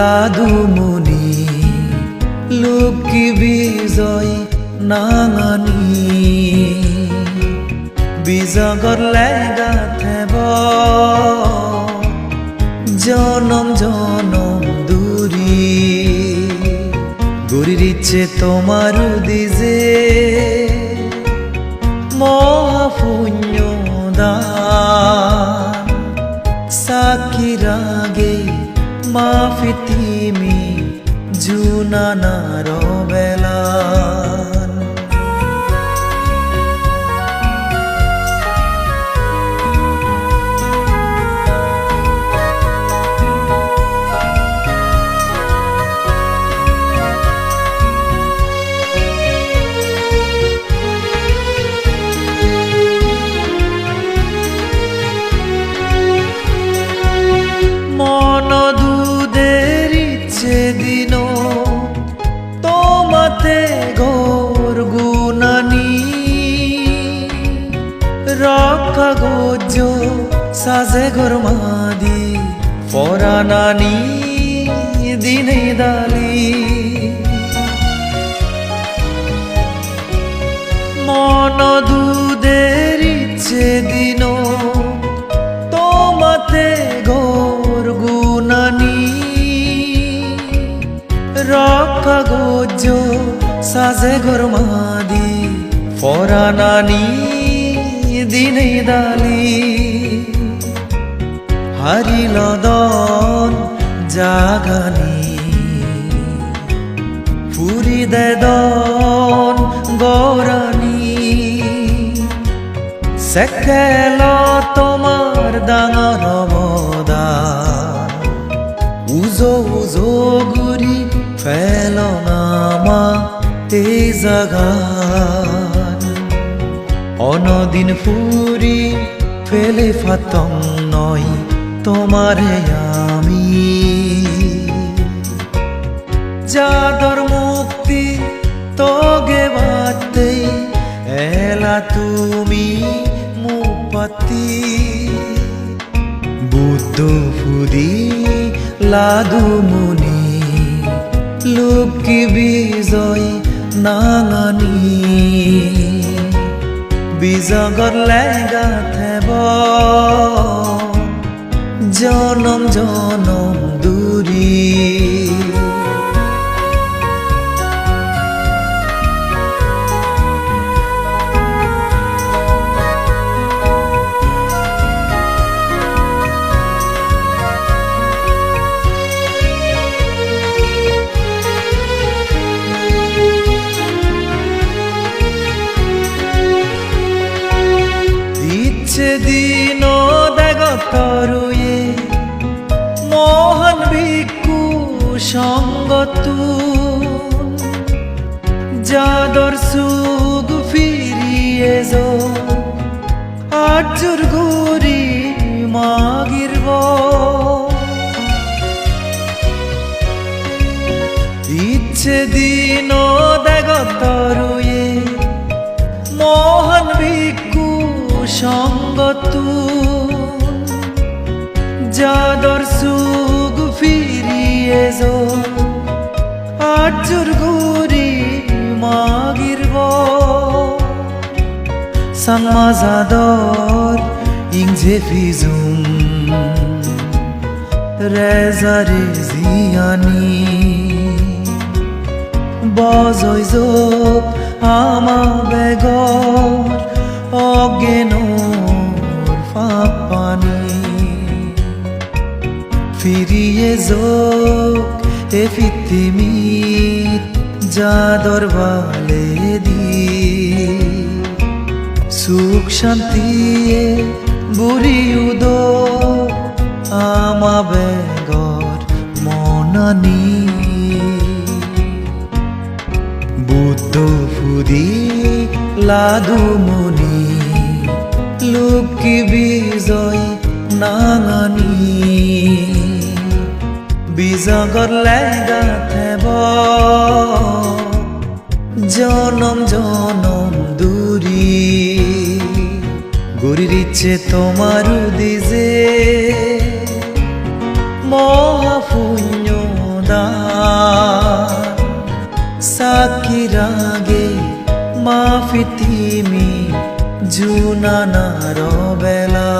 লাদুমুনি লুকি বিজয় নাঙানি। বিজগর লেগা জনম জনম দূরি। গুরির ইচ্ছে তোমার দিজে, মহাপুণ্য দান। মাফিতিমি জুনানার বেলান রক্ষা গোজ সাজে গোর মাদি পরানানি দিনে দালি। মন দুধের ইচ্ছে দিন, তোমাতে গোর গুনানি রক্ষা গোজ সাজে গোর মাদি ফরানানি দিনে দালি হারিল দন জাগানি। ফুরি দেদন গৌরানি সেকেল তোমার ডাঙর অবদান। উজো উজো গুরি ফেল নামা এই জাগান। অনদিন ফুরি ফেলে ফাতম নয় তোমারে আমি। যাদর মুক্তি তোগে বাতে এলা তুমি মুপাতি। বুদ্ধ ফুদি লাদু মুনি লোকি বিজয় নাঙানি বিজগর লেগা থেব জনম জনম দূরি। ইচ্ছে দিন দেগতরুয়ে মোহন ভিক্ষু সঙ্গতু যাদর সুগ ফিরিয়ে যো আজুর ঘুরি মাগিরব সঙ্গতু যাদর সুগ ফিরিয়ে যো আজুর গুরি মাগিরব। সাংমা যাদর ইংজে ফিজুম, রেজারে জিয়ানি। বজই যোগ আমা বেগর অজ্ঞানোর ফিরিয়ে যোগ এ ফিতিমিত যাদর বালে দি সুখ শান্তি বুড়ি উদ, আমা বেগর মনানি। বুদ্ধ ফুদি লাদুমনি লোকি বিজয় নাঙানি। বিজগর লেগা জনম জনম দূরি। গরির ইচ্ছে তোমার দিজে। মহাপুণ্য মাফি তিমি জুনানার বেলা।